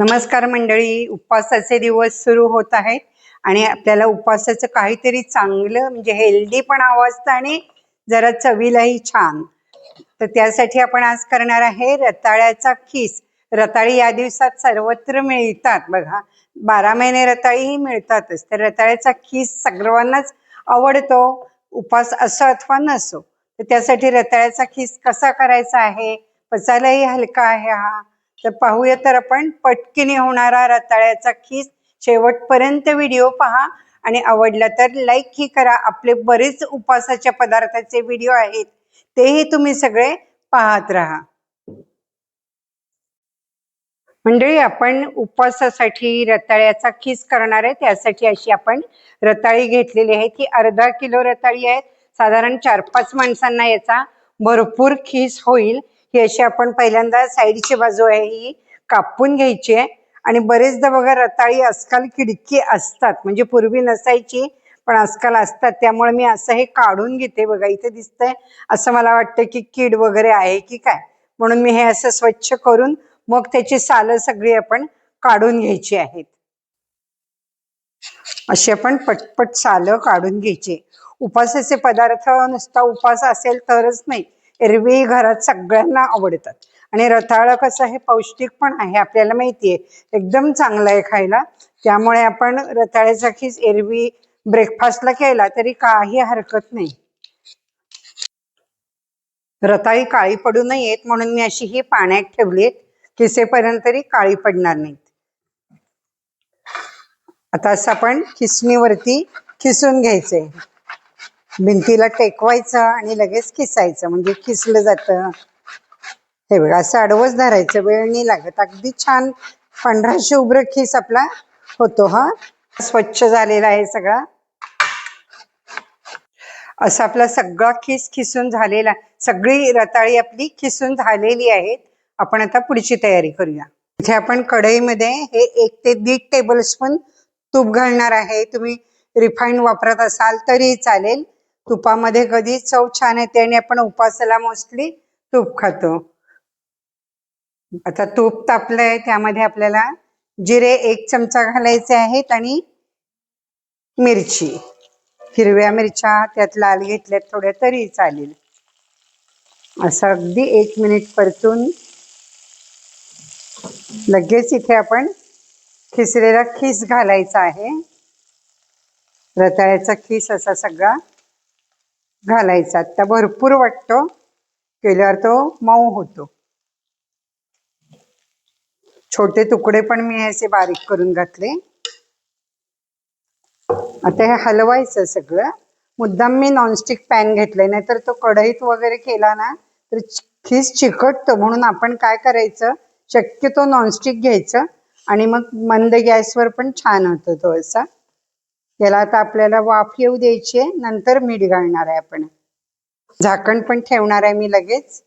नमस्कार मंडळी उपवासाचे दिवस सुरू होत आहेत आणि आपल्याला उपवासाचं काहीतरी चांगलं म्हणजे हेल्दी पण हवं असतं आणि जरा चवीलाही छान. तर त्यासाठी आपण आज करणार आहे रताळ्याचा खीस. रताळी या दिवसात सर्वत्र मिळतात बघा. बारा महिने रताळीही मिळतातच. तर रताळ्याचा खीस सर्वांनाच आवडतो. उपवास असो अथवा नसो. तर त्यासाठी रताळ्याचा खीस कसा करायचा आहे? पचायलाही हलका आहे हा. तर पाहूया तर आपण पटकीने होणारा रताळ्याचा खीस. शेवटपर्यंत व्हिडिओ पहा आणि आवडला तर लाईक ही करा. आपले बरेच उपवासाच्या पदार्थाचे व्हिडिओ आहेत. तेही तुम्ही सगळे पाहत राहा. मंडळी आपण उपवासासाठी रताळ्याचा खीस करणार आहे. त्यासाठी अशी आपण रताळी घेतलेली आहे. ती अर्धा किलो रताळी आहे. साधारण चार पाच माणसांना याचा भरपूर खीस होईल. ही अशी आपण पहिल्यांदा साईडची बाजू आहे ही कापून घ्यायची आहे. आणि बरेचदा बघा रताळी आजकाल खिडकी असतात. म्हणजे पूर्वी नसायची पण आजकाल असतात. त्यामुळे मी असं हे काढून घेते. बघा इथे दिसतंय. असं मला वाटतं की कीड वगैरे आहे की काय. म्हणून मी हे असं स्वच्छ करून मग त्याची सालं सगळी आपण काढून घ्यायची आहेत. अशी आपण पटपट सालं काढून घ्यायची. उपासाचे पदार्थ नुसता उपास असेल तरच नाही. एरवी घरात सगळ्यांना आवडतात. आणि रताळ कसं हे पौष्टिक पण आहे आपल्याला माहिती आहे एकदम चांगलं आहे खायला. त्यामुळे आपण रताळ्याचा एरवी ब्रेकफास्टला केला तरी काही हरकत नाही. रताळी काळी पडू नयेत म्हणून मी अशी ही पाण्यात ठेवली आहेत. किसेपर्यंत तरी काळी पडणार नाहीत. आता असं आपण खिसणीवरती खिसून घ्यायचंय. भिंतीला टेकवायचं आणि लगेच खिसायचं म्हणजे खिसलं जातं. हे बघा असं अडवच धरायचं वेळ नाही लागत. अगदी छान पांढरा शुभ्र खिस आपला होतो हा. स्वच्छ झालेला आहे सगळा. असा आपला सगळा खिस खिसून झालेला सगळी रताळी आपली खिसून झालेली आहेत. आपण आता पुढची तयारी करूया. इथे आपण कढईमध्ये हे एक ते दीड टेबल स्पून तूप घालणार आहे. तुम्ही रिफाईंड वापरत असाल तरी चालेल. तुपामध्ये कधी चव छान येते आणि आपण उपासाला मोस्टली तूप खातो. आता तूप तापलंय त्यामध्ये आपल्याला जिरे एक चमचा घालायचे आहेत आणि मिरची. हिरव्या मिरच्या त्यात लाल घेतल्यात थोड्या तरी चालेल. असं अगदी एक मिनिट परतून लगेच इथे आपण खिसलेला खीस घालायचा आहे. रताळ्याचा खीस असा सगळा घालायचा. आता भरपूर वाटतो. केल्यावर तो मऊ होतो. छोटे तुकडे पण मी असे बारीक करून घातले. आता हे हलवायचं सगळं. मुद्दाम मी नॉनस्टिक पॅन घेतलंय. नाहीतर तो कढईत वगैरे केला ना तर खीस चिकटतो म्हणून आपण काय करायचं? शक्यतो नॉनस्टिक घ्यायचं. आणि मग मंद गॅसवर पण छान होतो तो असा. त्याला आता आपल्याला वाफ येऊ द्यायची आहे. नंतर मीठ घालणार आहे आपण. झाकण पण ठेवणार आहे मी लगेच.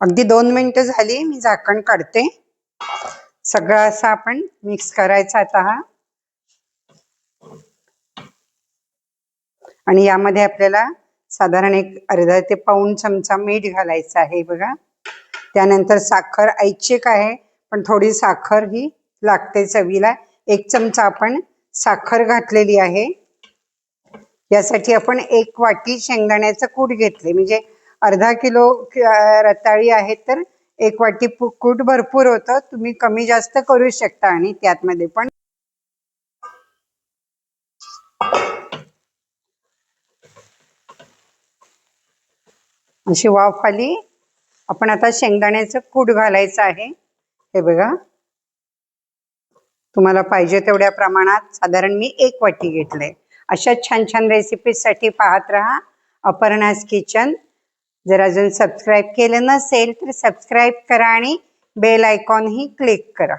अगदी दोन मिनिटं झाली मी झाकण काढते. सगळं असं आपण मिक्स करायचा आता हा. आणि यामध्ये आपल्याला साधारण एक अर्धा ते पाऊण चमचा मीठ घालायचं आहे बघा. त्यानंतर साखर ऐच्छिक आहे पण थोडी साखर ही लागते चवीला. एक चमचा आपण साखर घातलेली आहे. यासाठी आपण एक वाटी शेंगदाण्याचं कूट घेतले. म्हणजे अर्धा किलो रताळी आहेत तर एक वाटी कूट भरपूर होतं. तुम्ही कमी जास्त करू शकता आणि त्यातमध्ये पण. अशी वाफ आली. आपण आता शेंगदाण्याचं कूट घालायचं आहे. हे बघा. तुम्हाला पाहिजे तेवढ्या प्रमाणात साधारण मी एक वाटी घेतलंय अशा छान छान रेसिपीसाठी पाहत राहा. अपर्णास किचन जर अजून सबस्क्राईब केलं नसेल तर सबस्क्राईब करा आणि बेल आयकॉनही क्लिक करा.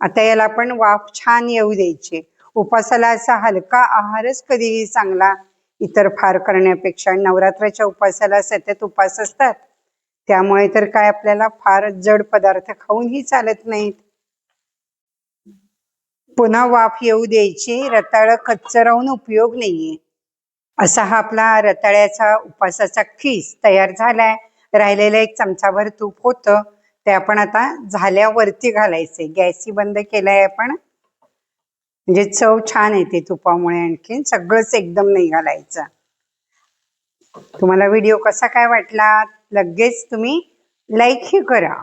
आता याला आपण वाफ छान येऊ द्यायची. उपासाला असा हलका आहारच कधीही चांगला इतर फार करण्यापेक्षा नवरात्राच्या उपासाला सतत उपास असतात. त्यामुळे तर काय आपल्याला फार जड पदार्थ खाऊनही चालत नाहीत. पुन्हा वाफ येऊ द्यायची रताळ कच्च राहून उपयोग नाहीये. असा हा आपला रताळ्याचा उपासाचा खीस तयार झालाय. राहिलेलं एक चमचाभर तूप होतं. ते आपण आता झाल्यावरती घालायचे गॅसही बंद केलाय आपण. म्हणजे चव छान येते तुपामुळे आणखीन. सगळंच एकदम नाही घालायचं. तुम्हाला व्हिडिओ कसा काय वाटला? लगेच तुम्ही लाईक ही करा.